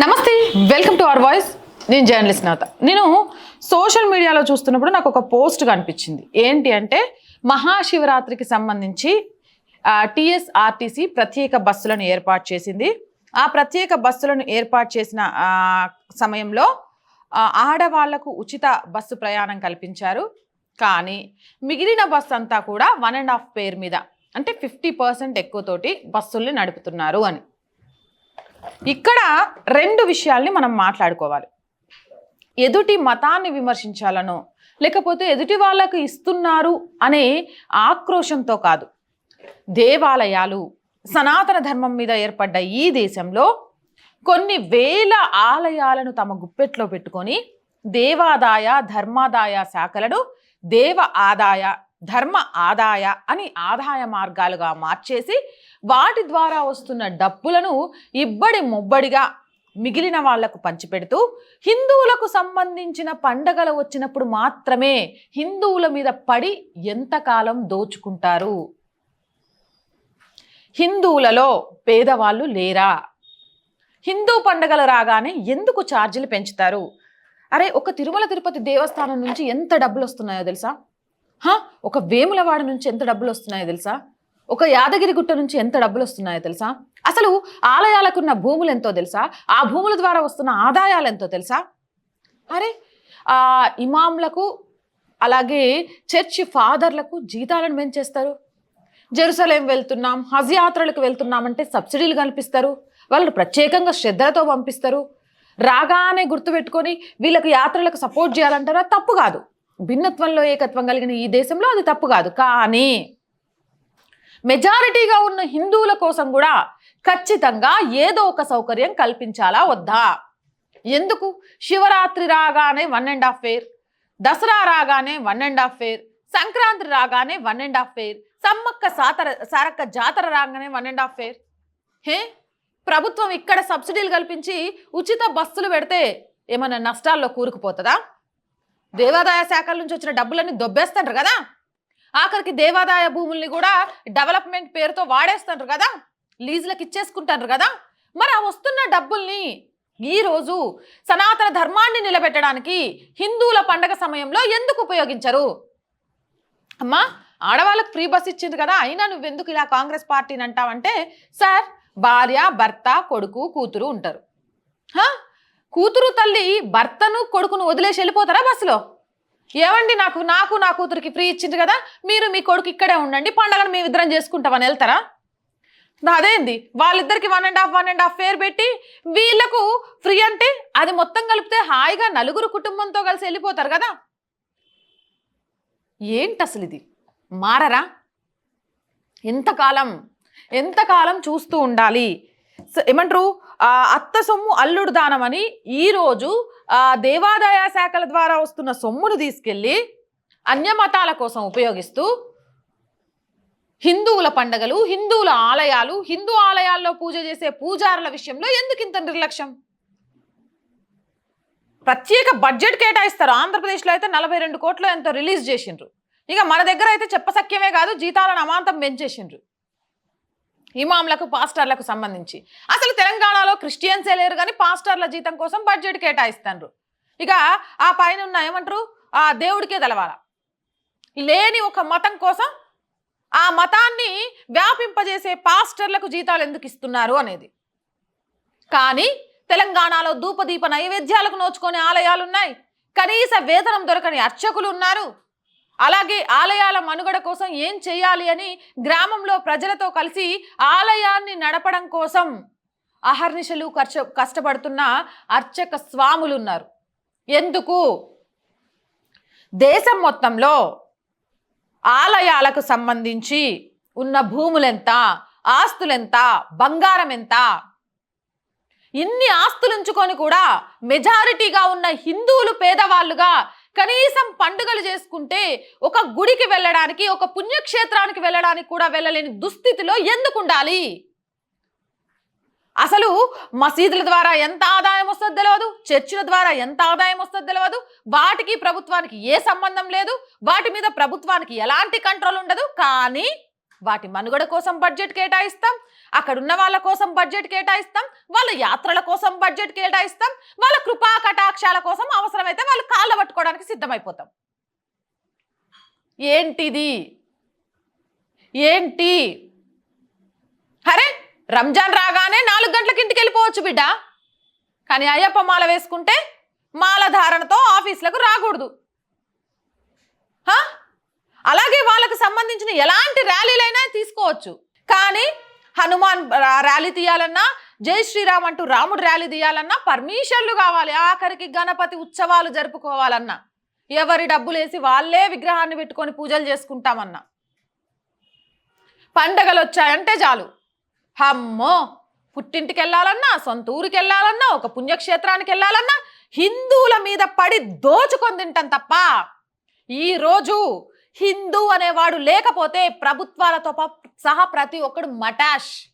Namaste welcome to our voice నేను journalist Navata. నేను social మీడియాలో చూస్తున్నప్పుడు నాకు ఒక పోస్ట్ కనిపించింది. ఏంటి అంటే మహాశివరాత్రికి సంబంధించి టిఎస్ఆర్టీసీ ప్రత్యేక బస్సులను ఏర్పాటు చేసింది. ఆ ప్రత్యేక బస్సులను ఏర్పాటు చేసిన సమయంలో ఆడవాళ్ళకు ఉచిత బస్సు ప్రయాణం కల్పించారు. కానీ మిగిలిన బస్సు అంతా కూడా వన్ అండ్ హాఫ్ పేర్ మీద అంటే ఫిఫ్టీ పర్సెంట్ ఎక్కువతోటి బస్సుల్ని నడుపుతున్నారు అని. ఇక్కడ రెండు విషయాల్ని మనం మాట్లాడుకోవాలి. ఎదుటి మతాన్ని విమర్శించాలనో లేకపోతే ఎదుటి వాళ్ళకు ఇస్తున్నారు అనే ఆక్రోషంతో కాదు. దేవాలయాలు సనాతన ధర్మం మీద ఏర్పడ్డ ఈ దేశంలో కొన్ని వేల ఆలయాలను తమ గుప్పెట్లో పెట్టుకొని దేవాదాయ ధర్మాదాయ శాఖలను దేవ ఆదాయ ధర్మ ఆదాయ అని ఆదాయ మార్గాలుగా మార్చేసి వాటి ద్వారా వస్తున్న డబ్బులను ఇబ్బడి ముబ్బడిగా మిగిలిన వాళ్ళకు పంచిపెడుతూ హిందువులకు సంబంధించిన పండగలు వచ్చినప్పుడు మాత్రమే హిందువుల మీద పడి ఎంతకాలం దోచుకుంటారు? హిందువులలో పేదవాళ్ళు లేరా? హిందూ పండగలు రాగానే ఎందుకు ఛార్జీలు పెంచుతారు? అరే ఒక తిరుమల తిరుపతి దేవస్థానం నుంచి ఎంత డబ్బులు వస్తున్నాయో తెలుసా? హా? ఒక వేములవాడ నుంచి ఎంత డబ్బులు వస్తున్నాయో తెలుసా? ఒక యాదగిరి గుట్ట నుంచి ఎంత డబ్బులు వస్తున్నాయో తెలుసా? అసలు ఆలయాలకున్న భూములు ఎంతో తెలుసా? ఆ భూముల ద్వారా వస్తున్న ఆదాయాలు ఎంతో తెలుసా? అరే ఆ ఇమాంలకు అలాగే చర్చి ఫాదర్లకు జీతాలను పెంచేస్తారు జెరూసలేం వెళ్తున్నాం హజ్ యాత్రలకు వెళ్తున్నామంటే సబ్సిడీలు కల్పిస్తారు. వాళ్ళు ప్రత్యేకంగా శ్రద్ధలతో పంపిస్తారు. రాగానే గుర్తుపెట్టుకొని వీళ్ళకు యాత్రలకు సపోర్ట్ చేయాలంటారా? తప్పు కాదు. భిన్నత్వంలో ఏకత్వం కలిగిన ఈ దేశంలో అది తప్పు కాదు. కానీ మెజారిటీగా ఉన్న హిందువుల కోసం కూడా ఖచ్చితంగా ఏదో ఒక సౌకర్యం కల్పించాలా వద్దా? ఎందుకు? శివరాత్రి రాగానే one and half fare Dasara రాగానే one and half fare Sankranti రాగానే one and half fare Sammakka సాతర Sarakka Jatara రాగానే one and half fare. Hey? ప్రభుత్వం ఇక్కడ సబ్సిడీలు కల్పించి ఉచిత బస్సులు పెడితే ఏమైనా నష్టాల్లో కూరుకుపోతుందా? దేవాదాయ శాఖల నుంచి వచ్చిన డబ్బులన్నీ దొబ్బేస్తుంటారు కదా? ఆఖరికి దేవాదాయ భూముల్ని కూడా డెవలప్మెంట్ పేరుతో వాడేస్తారు కదా? లీజులకు ఇచ్చేసుకుంటారు కదా? మరి ఆ వస్తున్న డబ్బుల్ని ఈరోజు సనాతన ధర్మాన్ని నిలబెట్టడానికి హిందువుల పండగ సమయంలో ఎందుకు ఉపయోగించరు? అమ్మా ఆడవాళ్ళకు ఫ్రీ బస్ ఇచ్చింది కదా? అయినా నువ్వెందుకు ఇలా కాంగ్రెస్ పార్టీని అంటావంటే సార్ భార్య భర్త కొడుకు కూతురు ఉంటారు. హా? కూతురు తల్లి భర్తను కొడుకును వదిలేసి వెళ్ళిపోతారా బస్సులో? ఏమండి నాకు నాకు నా కూతురికి ఫ్రీ ఇచ్చింది కదా మీరు మీ కొడుకు ఇక్కడే ఉండండి పండగను మేము ఇద్దరం చేసుకుంటామని వెళ్తారా? అదేంది వాళ్ళిద్దరికి one and half one and half fare పెట్టి వీళ్ళకు ఫ్రీ అంటే అది మొత్తం కలిపితే హాయిగా నలుగురు కుటుంబంతో కలిసి వెళ్ళిపోతారు కదా? ఏంటి అసలు ఇది మారరా? ఎంతకాలం ఎంతకాలం చూస్తూ ఉండాలి? ఏమంటారు? అత్త సొమ్ము అల్లుడు దానం అని ఈరోజు దేవాదాయ శాఖల ద్వారా వస్తున్న సొమ్మును తీసుకెళ్ళి అన్యమతాల కోసం ఉపయోగిస్తూ హిందువుల పండగలు హిందువుల ఆలయాలు హిందూ ఆలయాల్లో పూజ చేసే పూజారుల విషయంలో ఎందుకు ఇంత నిర్లక్ష్యం? ప్రత్యేక బడ్జెట్ కేటాయిస్తారు. ఆంధ్రప్రదేశ్లో అయితే నలభై రెండు కోట్లు ఎంతో రిలీజ్ చేసిండ్రు. ఇక మన దగ్గర అయితే చెప్పసక్యమే కాదు జీతాలను అమాంతం పెంచేసిండ్రు. ఇమాంలకు పాస్టర్లకు సంబంధించి. అసలు తెలంగాణలో క్రిస్టియన్సే లేరు కానీ పాస్టర్ల జీతం కోసం బడ్జెట్ కేటాయిస్తారు ఇక ఆ పైన ఉన్న ఏమంటారు? ఆ దేవుడికే తెలవాల? లేని ఒక మతం కోసం ఆ మతాన్ని వ్యాపింపజేసే పాస్టర్లకు జీతాలు ఎందుకు ఇస్తున్నారు అనేది. కానీ తెలంగాణలో ధూపదీప నైవేద్యాలకు నోచుకునే ఆలయాలు ఉన్నాయి కనీస వేతనం దొరకని అర్చకులు ఉన్నారు అలాగే ఆలయాల మనుగడ కోసం ఏం చేయాలి అని గ్రామంలో ప్రజలతో కలిసి ఆలయాన్ని నడపడం కోసం అహర్నిశలు కష్ట కష్టపడుతున్న అర్చక స్వాములు ఉన్నారు ఎందుకు? దేశం మొత్తంలో ఆలయాలకు సంబంధించి ఉన్న భూములెంత ఆస్తులెంత బంగారం ఎంత ఇన్ని ఆస్తులు ఉంచుకొని కూడా మెజారిటీగా ఉన్న హిందువులు పేదవాళ్ళుగా కనీసం పండుగలు చేసుకుంటే ఒక గుడికి వెళ్ళడానికి ఒక పుణ్యక్షేత్రానికి వెళ్ళడానికి కూడా వెళ్ళలేని దుస్థితిలో ఎందుకు ఉండాలి? అసలు మసీదుల ద్వారా ఎంత ఆదాయం వస్తుందో తెలియదు చర్చిల ద్వారా ఎంత ఆదాయం వస్తుందో తెలియదు వాటికి ప్రభుత్వానికి ఏ సంబంధం లేదు? వాటి మీద ప్రభుత్వానికి ఎలాంటి కంట్రోల్ ఉండదు? కానీ వాటి మనుగడ కోసం బడ్జెట్ కేటాయిస్తాం అక్కడ ఉన్న వాళ్ళ కోసం బడ్జెట్ కేటాయిస్తాం వాళ్ళ యాత్రల కోసం బడ్జెట్ కేటాయిస్తాం వాళ్ళ కృపా కటాక్షాల కోసం అవసరమైతే వాళ్ళు కాళ్ళ పట్టుకోవడానికి సిద్ధమైపోతాం. ఏంటిది? ఏంటి? అరే రంజాన్ రాగానే నాలుగు గంటలకు ఇంటికి వెళ్ళిపోవచ్చు బిడ్డ. కానీ అయ్యప్ప మాల వేసుకుంటే మాల ధారణతో ఆఫీసులకు రాకూడదు. హా? అలాగే వాళ్ళకు సంబంధించిన ఎలాంటి ర్యాలీలైనా తీసుకోవచ్చు. కానీ హనుమాన్ ర్యాలీ తీయాలన్నా జై శ్రీరామ్ అంటూ రాముడు ర్యాలీ తీయాలన్నా పర్మిషన్లు కావాలి. ఆఖరికి గణపతి ఉత్సవాలు జరుపుకోవాలన్నా. ఎవరి డబ్బులు వేసి వాళ్ళే విగ్రహాన్ని పెట్టుకొని పూజలు చేసుకుంటామన్నా. పండగలు వచ్చాయంటే చాలు. హమ్మో పుట్టింటికి వెళ్ళాలన్నా సొంత ఊరికి వెళ్ళాలన్నా ఒక పుణ్యక్షేత్రానికి వెళ్ళాలన్నా హిందువుల మీద పడి దోచుకొని తింటాం తప్ప. ఈరోజు హిందూ అనేవాడు లేకపోతే ప్రభుత్వాలతో పా- సహా ప్రతి ఒక్కడు మటాష్.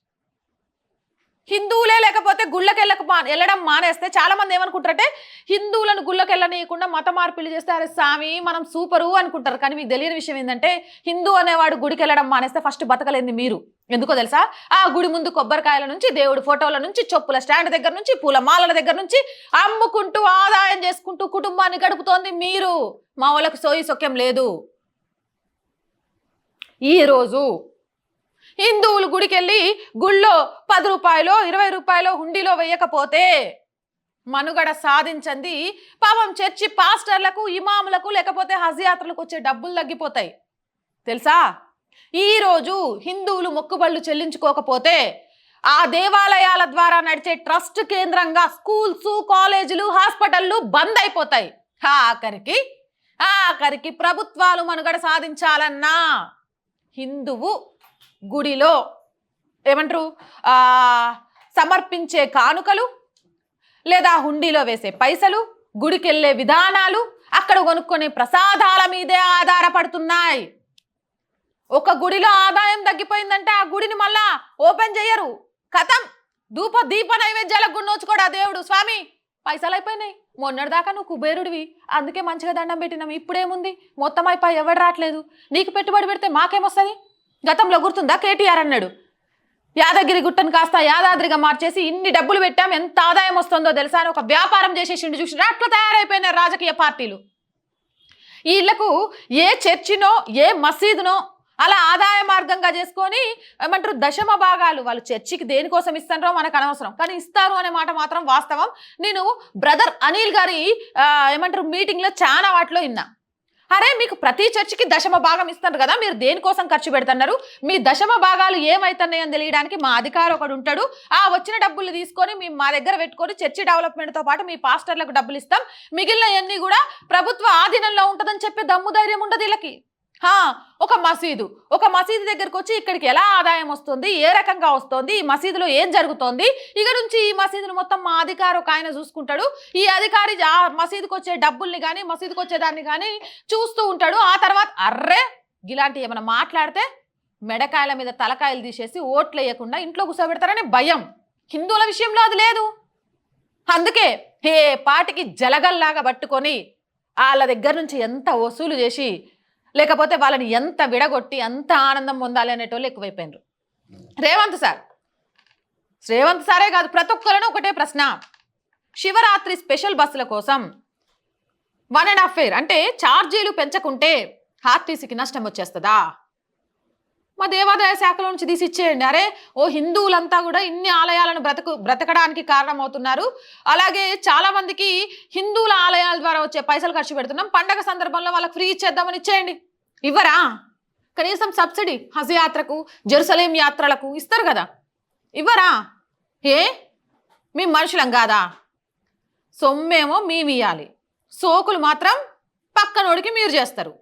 హిందువులే లేకపోతే గుళ్ళకి వెళ్ళక మా వెళ్ళడం మానేస్తే చాలా మంది ఏమనుకుంటారంటే హిందువులను గుళ్ళకి వెళ్ళనీయకుండా మత మార్పులు చేస్తే అరే స్వామి మనం సూపరు అనుకుంటారు. కానీ మీకు తెలియని విషయం ఏంటంటే హిందూ అనేవాడు గుడికి వెళ్ళడం మానేస్తే ఫస్ట్ బతకలేంది మీరు. ఎందుకో తెలుసా? ఆ గుడి ముందు కొబ్బరికాయల నుంచి దేవుడి ఫోటోల నుంచి చెప్పుల స్టాండ్ దగ్గర నుంచి పూల మాలల దగ్గర నుంచి అమ్ముకుంటూ ఆదాయం చేసుకుంటూ కుటుంబాన్ని గడుపుతోంది మీరు. మా వాళ్ళకు సోయి సొక్యం లేదు. ఈరోజు హిందువులు గుడికెళ్ళి గుళ్ళో పది రూపాయలు ఇరవై రూపాయలు హుండీలో వేయకపోతే మనుగడ సాధించంది. పాపం చర్చి పాస్టర్లకు ఇమాములకు లేకపోతే హజ్ యాత్రలకు వచ్చే డబ్బులు తగ్గిపోతాయి. తెలుసా? ఈరోజు హిందువులు మొక్కుబళ్ళు చెల్లించుకోకపోతే ఆ దేవాలయాల ద్వారా నడిచే ట్రస్ట్ కేంద్రంగా స్కూల్స్ కాలేజీలు హాస్పిటళ్ళు బంద్ అయిపోతాయి. ఆఖరికి ఆఖరికి ప్రభుత్వాలు మనుగడ సాధించాలన్నా హిందువు గుడిలో ఏమంటారు? సమర్పించే కానుకలు లేదా హుండీలో వేసే పైసలు గుడికెళ్ళే విధానాలు అక్కడ కొనుక్కునే ప్రసాదాల మీదే ఆధారపడుతున్నాయి. ఒక గుడిలో ఆదాయం తగ్గిపోయిందంటే ఆ గుడిని మళ్ళా ఓపెన్ చేయరు. కథం. ధూప దీప నైవేద్యాలకు గున్నోచుకోడు కూడా దేవుడు. స్వామి పైసలు అయిపోయినాయి మొన్నటిదాకా నువ్వు కుబేరుడివి. అందుకే మంచిగా దండం పెట్టినాం. ఇప్పుడేముంది? మొత్తం అయిపోయి ఎవడు రావట్లేదు? నీకు పెట్టుబడి పెడితే మాకేమొస్తుంది? గతంలో గుర్తుందా కేటీఆర్ అన్నాడు? యాదగిరి గుట్టను కాస్త యాదాద్రిగా మార్చేసి ఇన్ని డబ్బులు పెట్టాం. ఎంత ఆదాయం వస్తుందో తెలుసా అని ఒక వ్యాపారం చేసేసిండు చూసి అట్లా తయారైపోయినారు రాజకీయ పార్టీలు. వీళ్ళకు ఏ చర్చినో ఏ మసీదునో అలా ఆదాయ మార్గంగా చేసుకొని ఏమంటారు దశమ భాగాలు వాళ్ళు చర్చికి దేనికోసం ఇస్తారో మనకు అనవసరం. కానీ ఇస్తారు అనే మాట మాత్రం వాస్తవం. నేను బ్రదర్ అనిల్ గారి ఏమంటారు మీటింగ్లో చాలా వాటిలో విన్నా అరే మీకు ప్రతి చర్చికి దశమ భాగం ఇస్తారు కదా మీరు దేనికోసం ఖర్చు పెడుతున్నారు? మీ దశమ భాగాలు ఏమవుతున్నాయని తెలియడానికి మా అధికారి ఒకడు ఉంటాడు. ఆ వచ్చిన డబ్బులు తీసుకొని మేము మా దగ్గర పెట్టుకొని చర్చి డెవలప్మెంట్తో పాటు మీ పాస్టర్లకు డబ్బులు ఇస్తాం. మిగిలినవన్నీ కూడా ప్రభుత్వ ఆధీనంలో ఉంటుందని చెప్పే దమ్ము ధైర్యం ఉండదు వీళ్ళకి. ఒక మసీదు. ఒక మసీదు దగ్గరకు వచ్చి ఇక్కడికి ఎలా ఆదాయం వస్తుంది? ఏ రకంగా వస్తుంది? ఈ మసీదులో ఏం జరుగుతోంది? ఇక నుంచి ఈ మసీదును మొత్తం మా అధికారి ఒక ఆయన చూసుకుంటాడు. ఈ అధికారి ఆ మసీదుకు వచ్చే డబ్బుల్ని కానీ మసీదుకు వచ్చేదాన్ని కానీ చూస్తూ ఉంటాడు. ఆ తర్వాత అర్రే ఇలాంటి ఏమైనా మాట్లాడితే మెడకాయల మీద తలకాయలు తీసేసి ఓట్లు వేయకుండా ఇంట్లో కూర్చోబెడతారనే భయం. హిందువుల విషయంలో అది లేదు. అందుకే ఏ పాటికి జలగల్లాగా పట్టుకొని వాళ్ళ దగ్గర నుంచి ఎంత వసూలు చేసి లేకపోతే వాళ్ళని ఎంత విడగొట్టి ఎంత ఆనందం పొందాలి అనేటోళ్ళు ఎక్కువైపోయినారు. రేవంత్ సార్. రేవంత్ సారే కాదు ప్రతి ఒక్కరిని ఒకటే ప్రశ్న. శివరాత్రి స్పెషల్ బస్సుల కోసం వన్ అండ్ హాఫ్ ఫేర్ అంటే ఛార్జీలు పెంచకుంటే ఆర్టీసీకి నష్టం వచ్చేస్తుందా? మా దేవాదాయ శాఖలో నుంచి తీసి ఇచ్చేయండి అరే ఓ హిందువులంతా కూడా ఇన్ని ఆలయాలను బ్రతకు బ్రతకడానికి కారణమవుతున్నారు. అలాగే చాలా మందికి హిందువుల ఆలయాల ద్వారా వచ్చే పైసలు ఖర్చు పెడుతున్నాం. పండగ సందర్భంలో వాళ్ళకి ఫ్రీ ఇచ్చేద్దామని ఇచ్చేయండి. ఇవ్వరా? కనీసం సబ్సిడీ హజ్ యాత్రకు జెరూసలేం యాత్రలకు ఇస్తారు కదా. ఇవ్వరా? ఏ? మీ మనుషులం కాదా? సొమ్మేమో మేము ఇవ్వాలి సోకులు మాత్రం పక్కనోడికి మీరు చేస్తారు.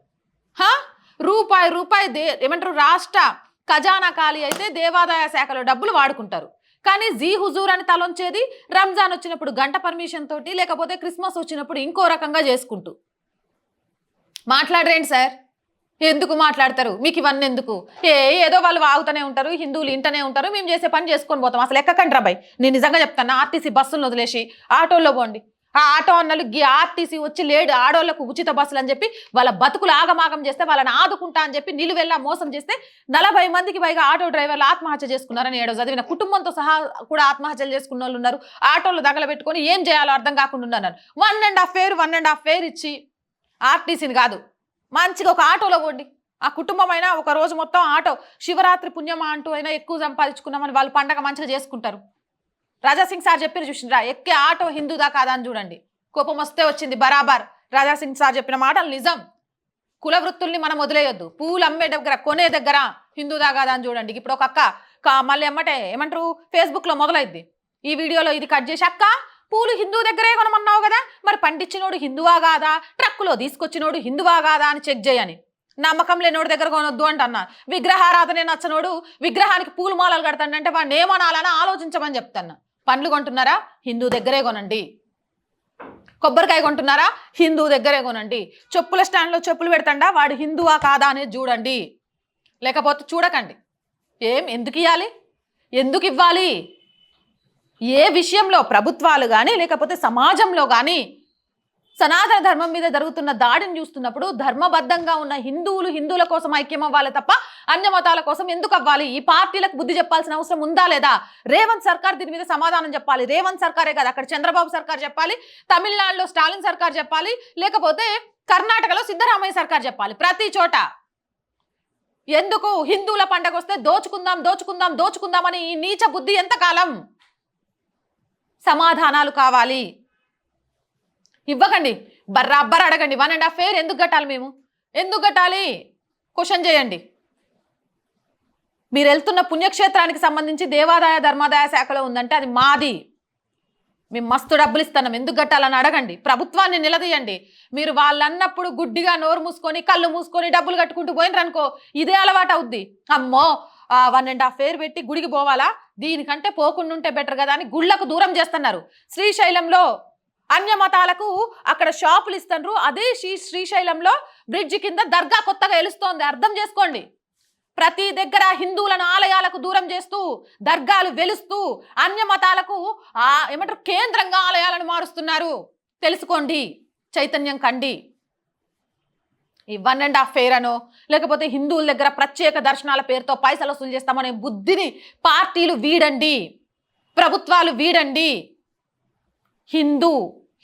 హా? రూపాయి రూపాయి దే ఏమంటారు రాష్ట్ర ఖజానా ఖాళీ అయితే దేవాదాయ శాఖలో డబ్బులు వాడుకుంటారు. కానీ జీ హుజూర్ అని తలొంచేది రంజాన్ వచ్చినప్పుడు గంట పర్మిషన్ తోటి లేకపోతే క్రిస్మస్ వచ్చినప్పుడు ఇంకో రకంగా చేసుకుంటూ. మాట్లాడరేంటి సార్? ఎందుకు మాట్లాడతారు? మీకు ఇవన్నీ ఎందుకు? ఏ ఏదో వాళ్ళు వాగుతూనే ఉంటారు హిందువులు ఇంటనే ఉంటారు మేము చేసే పని చేసుకొని పోతాం. అసలు ఎక్కకండి రాబాయ్ నేను నిజంగా చెప్తాను ఆర్టీసీ బస్సులను వదిలేసి ఆటోల్లో పోండి. ఆ ఆటో అన్నలు గీ ఆర్టీసీ వచ్చి లేడు ఆడోళ్ళకు ఉచిత బస్సులు అని చెప్పి వాళ్ళ బతుకులు ఆగమాగం చేస్తే వాళ్ళని ఆదుకుంటా అని చెప్పి నిలువెల్లా మోసం చేస్తే నలభై మందికి పైగా ఆటో డ్రైవర్లు ఆత్మహత్య చేసుకున్నారని ఏడో చదివిన కుటుంబంతో సహా కూడా ఆత్మహత్యలు చేసుకున్న వాళ్ళు ఉన్నారు. ఆటోలు దగలబెట్టుకొని ఏం చేయాలో అర్థం కాకుండా ఉన్నారు one and half fare one and half fare ఇచ్చి ఆర్టీసీని కాదు మంచిగా ఒక ఆటోలో పోండి. ఆ కుటుంబం అయినా ఒక రోజు మొత్తం ఆటో శివరాత్రి పుణ్యమా అంటూ అయినా ఎక్కువ సంపాదించుకున్నామని వాళ్ళు పండగ మంచిగా చేసుకుంటారు. రాజాసింగ్ సార్ చెప్పారు చూసిండ్రా ఎక్కే ఆటో హిందూదా కాదా అని చూడండి. కోపం వస్తే వచ్చింది బరాబర్. రాజాసింగ్ సార్ చెప్పిన మాటలు నిజం. కుల వృత్తుల్ని మనం వదిలేయొద్దు. పూలు అమ్మే దగ్గర కొనే దగ్గర హిందూదా కాదా అని చూడండి. ఇప్పుడు ఒక అక్క కా- మళ్ళీ ఎమ్మటే ఏమంటారు? ఫేస్బుక్లో మొదలైద్ది. ఈ వీడియోలో ఇది కట్ చేసి అక్క పూలు హిందూ దగ్గరే కొనమన్నావు కదా? మరి పండించినోడు హిందువా కాదా? ట్రక్కులో తీసుకొచ్చినోడు హిందువా కాదా అని చెక్ చేయని. నమ్మకం లేనోడి దగ్గర కొనొద్దు అంటన్నా. విగ్రహారాధనే నచ్చనోడు విగ్రహానికి పూలు మాలలు కడతాడంటే వాడిని ఏమనాలని ఆలోచించమని చెప్తాను పండ్లు కొంటున్నారా? హిందూ దగ్గరే కొనండి. కొబ్బరికాయ కొంటున్నారా? హిందూ దగ్గరే కొనండి. చెప్పుల స్టాండ్లో చెప్పులు పెడతాడా? వాడు హిందువా కాదా అనేది చూడండి. లేకపోతే చూడకండి. ఏం? ఎందుకు ఇవ్వాలి ఎందుకు ఇవ్వాలి? ఏ విషయంలో? ప్రభుత్వాలు కానీ లేకపోతే సమాజంలో కానీ సనాతన ధర్మం మీద జరుగుతున్న దాడిని చూస్తున్నప్పుడు ధర్మబద్ధంగా ఉన్న హిందువులు హిందువుల కోసం ఐక్యం అవ్వాలి తప్ప అన్య మతాల కోసం ఎందుకు అవ్వాలి? ఈ పార్టీలకు బుద్ధి చెప్పాల్సిన అవసరం ఉందా లేదా? రేవంత్ సర్కార్ దీని మీద సమాధానం చెప్పాలి. రేవంత్ సర్కారే కదా. అక్కడ చంద్రబాబు సర్కార్ చెప్పాలి. తమిళనాడులో స్టాలిన్ సర్కార్ చెప్పాలి. లేకపోతే కర్ణాటకలో సిద్ధరామయ్య సర్కార్ చెప్పాలి. ప్రతి చోట. ఎందుకు? హిందువుల పండగ వస్తే దోచుకుందాం దోచుకుందాం దోచుకుందామని ఈ నీచ బుద్ధి ఎంతకాలం? సమాధానాలు కావాలి. ఇవ్వకండి. బర్రాబ్బర్ అడగండి. వన్ అండ్ హాఫ్ ఇయర్ ఎందుకు కట్టాలి మేము? ఎందుకు కట్టాలి? క్వశ్చన్ చేయండి. మీరు వెళ్తున్న పుణ్యక్షేత్రానికి సంబంధించి దేవాదాయ ధర్మాదాయ శాఖలో ఉందంటే అది మాది. మేము మస్తు డబ్బులు ఇస్తున్నాం. ఎందుకు కట్టాలని అడగండి. ప్రభుత్వాన్ని నిలదీయండి. మీరు వాళ్ళన్నప్పుడు గుడ్డిగా నోరు మూసుకొని కళ్ళు మూసుకొని డబ్బులు కట్టుకుంటూ పోయినరనుకో ఇదే అలవాటు అవుద్ది. అమ్మో! వన్ అండ్ హాఫ్ ఇయర్ పెట్టి గుడికి పోవాలా? దీనికంటే పోకుండా ఉంటే బెటర్ కదా అని గుళ్ళకు దూరం చేస్తున్నారు. శ్రీశైలంలో అన్య మతాలకు అక్కడ షాపులు ఇస్తారు అదే శ్రీ శ్రీశైలంలో బ్రిడ్జ్ కింద దర్గా కొత్తగా వెలుస్తోంది అర్థం చేసుకోండి. ప్రతి దగ్గర హిందువులను ఆలయాలకు దూరం చేస్తూ దర్గాలు వెలుస్తూ అన్య మతాలకు ఆ ఏమంటారు కేంద్రంగా ఆలయాలను మారుస్తున్నారు. తెలుసుకోండి. చైతన్యం కండి. ఈ వన్ అండ్ హాఫ్ ఫేర్ అనో లేకపోతే హిందువుల దగ్గర ప్రత్యేక దర్శనాల పేరుతో పైసలు వసూలు చేస్తామనే బుద్ధిని పార్టీలు వీడండి. ప్రభుత్వాలు వీడండి. హిందూ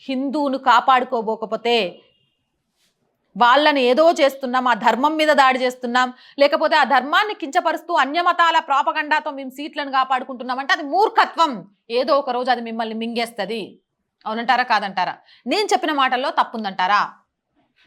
హిందువును కాపాడుకోబోకపోతే వాళ్ళని ఏదో చేస్తున్నాం ఆ ధర్మం మీద దాడి చేస్తున్నాం లేకపోతే ఆ ధర్మాన్ని కించపరుస్తూ అన్యమతాల ప్రాపగండాతో మేము సీట్లను కాపాడుకుంటున్నాం అంటే అది మూర్ఖత్వం. ఏదో ఒక రోజు అది మిమ్మల్ని మింగేస్తుంది. అవునంటారా కాదంటారా? నేను చెప్పిన మాటల్లో తప్పుందంటారా?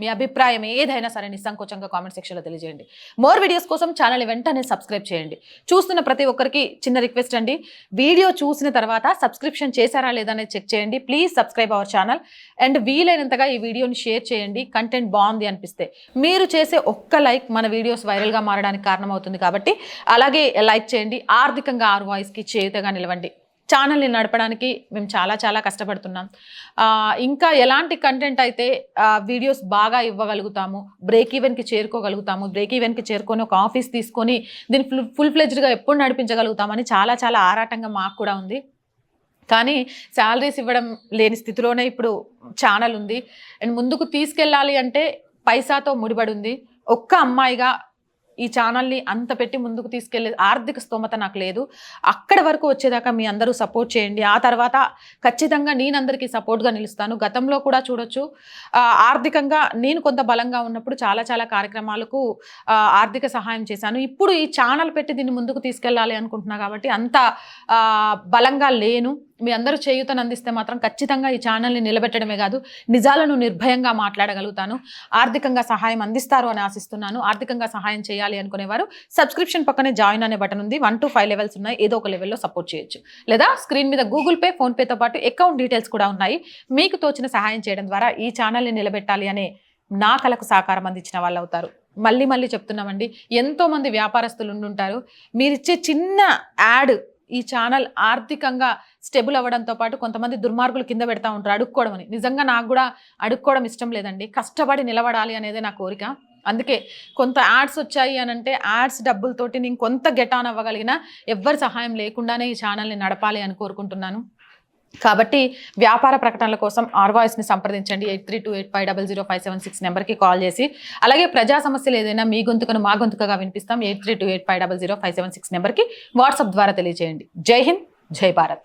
మీ అభిప్రాయం ఏదైనా సరే నిస్సంకోచంగా కామెంట్ సెక్షన్లో తెలియజేయండి. మోర్ వీడియోస్ కోసం ఛానల్ వెంటనే సబ్స్క్రైబ్ చేయండి. చూస్తున్న ప్రతి ఒక్కరికి చిన్న రిక్వెస్ట్ అండి. వీడియో చూసిన తర్వాత సబ్స్క్రిప్షన్ చేశారా లేదా అనేది చెక్ చేయండి. Please subscribe our channel and వీలైనంతగా ఈ వీడియోని షేర్ చేయండి. కంటెంట్ బాగుంది అనిపిస్తే. మీరు చేసే ఒక్క లైక్ మన వీడియోస్ వైరల్గా మారడానికి కారణమవుతుంది కాబట్టి అలాగే లైక్ చేయండి. ఆర్థికంగా ఆరు వాయిస్కి చేయుతగా నిలవండి. ఛానల్ని నడపడానికి మేము చాలా చాలా కష్టపడుతున్నాం. ఇంకా ఎలాంటి కంటెంట్ అయితే వీడియోస్ బాగా ఇవ్వగలుగుతాము బ్రేక్ ఈవెన్కి చేరుకోగలుగుతాము బ్రేక్ ఈవెన్కి చేరుకొని ఒక ఆఫీస్ తీసుకొని దీన్ని ఫుల్ ఫుల్ ఫ్లెజ్డ్గా ఎప్పుడు నడిపించగలుగుతామని చాలా చాలా ఆరాటంగా మాకు కూడా ఉంది. కానీ శాలరీస్ ఇవ్వడం లేని స్థితిలోనే ఇప్పుడు ఛానల్ ఉంది. అండ్ ముందుకు తీసుకెళ్ళాలి అంటే పైసాతో ముడిపడి ఉంది. ఒక్క అమ్మాయిగా ఈ ఛానల్ని అంత పెట్టి ముందుకు తీసుకెళ్ళే ఆర్థిక స్తోమత నాకు లేదు. అక్కడ వరకు వచ్చేదాకా మీ అందరూ సపోర్ట్ చేయండి. ఆ తర్వాత ఖచ్చితంగా నేను అందరికీ సపోర్ట్గా నిలుస్తాను. గతంలో కూడా చూడొచ్చు. ఆర్థికంగా నేను కొంత బలంగా ఉన్నప్పుడు చాలా చాలా కార్యక్రమాలకు ఆర్థిక సహాయం చేశాను. ఇప్పుడు ఈ ఛానల్ పెట్టి దీన్ని ముందుకు తీసుకెళ్ళాలి అనుకుంటున్నా కాబట్టి అంత బలంగా లేను. మీ అందరూ చేయూతను అందిస్తే మాత్రం ఖచ్చితంగా ఈ ఛానల్ని నిలబెట్టడమే కాదు నిజాలను నిర్భయంగా మాట్లాడగలుగుతాను. ఆర్థికంగా సహాయం అందిస్తారు అని ఆశిస్తున్నాను. ఆర్థికంగా సహాయం చేయాలి అనుకునేవారు. సబ్స్క్రిప్షన్ పక్కనే జాయిన్ అనే బటన్ ఉంది. వన్ టు ఫైవ్ లెవెల్స్ ఉన్నాయి. ఏదో ఒక లెవెల్లో సపోర్ట్ చేయొచ్చు. లేదా స్క్రీన్ మీద గూగుల్ పే ఫోన్పేతో పాటు అకౌంట్ డీటెయిల్స్ కూడా ఉన్నాయి. మీకు తోచిన సహాయం చేయడం ద్వారా ఈ ఛానల్ని నిలబెట్టాలి అనే నా కలకు సహకారం అందించిన వాళ్ళు అవుతారు. మళ్ళీ మళ్ళీ చెప్తున్నామండి. ఎంతోమంది వ్యాపారస్తులు ఉండుంటారు. మీరిచ్చే చిన్న యాడ్ ఈ ఛానల్ ఆర్థికంగా స్టెబుల్ అవ్వడంతో పాటు కొంతమంది దుర్మార్గులు కింద పెడతా ఉంటారు. అడుక్కోవడం అని. నిజంగా నాకు కూడా అడుక్కోవడం ఇష్టం లేదండి. కష్టపడి నిలబడాలి అనేదే నా కోరిక. అందుకే కొంత యాడ్స్ వచ్చాయి అని అంటే యాడ్స్ డబ్బులతోటి నేను కొంత గెట్ ఆన్ అవ్వగలిగిన ఎవ్వరి సహాయం లేకుండానే ఈ ఛానల్ని నడపాలి అని కోరుకుంటున్నాను. కాబట్టి వ్యాపార ప్రకటనల కోసం ఆర్వాయిస్ని సంప్రదించండి. Eight three two eight five double zero five seven six నెంబర్కి కాల్ చేసి. అలాగే ప్రజా సమస్యలు ఏదైనా మీ గొంతుకను మా గొంతుకగా వినిపిస్తాం. Eight three two eight five double zero five seven six నెంబర్కి వాట్సాప్ ద్వారా తెలియజేయండి జై హింద్ జై భారత్.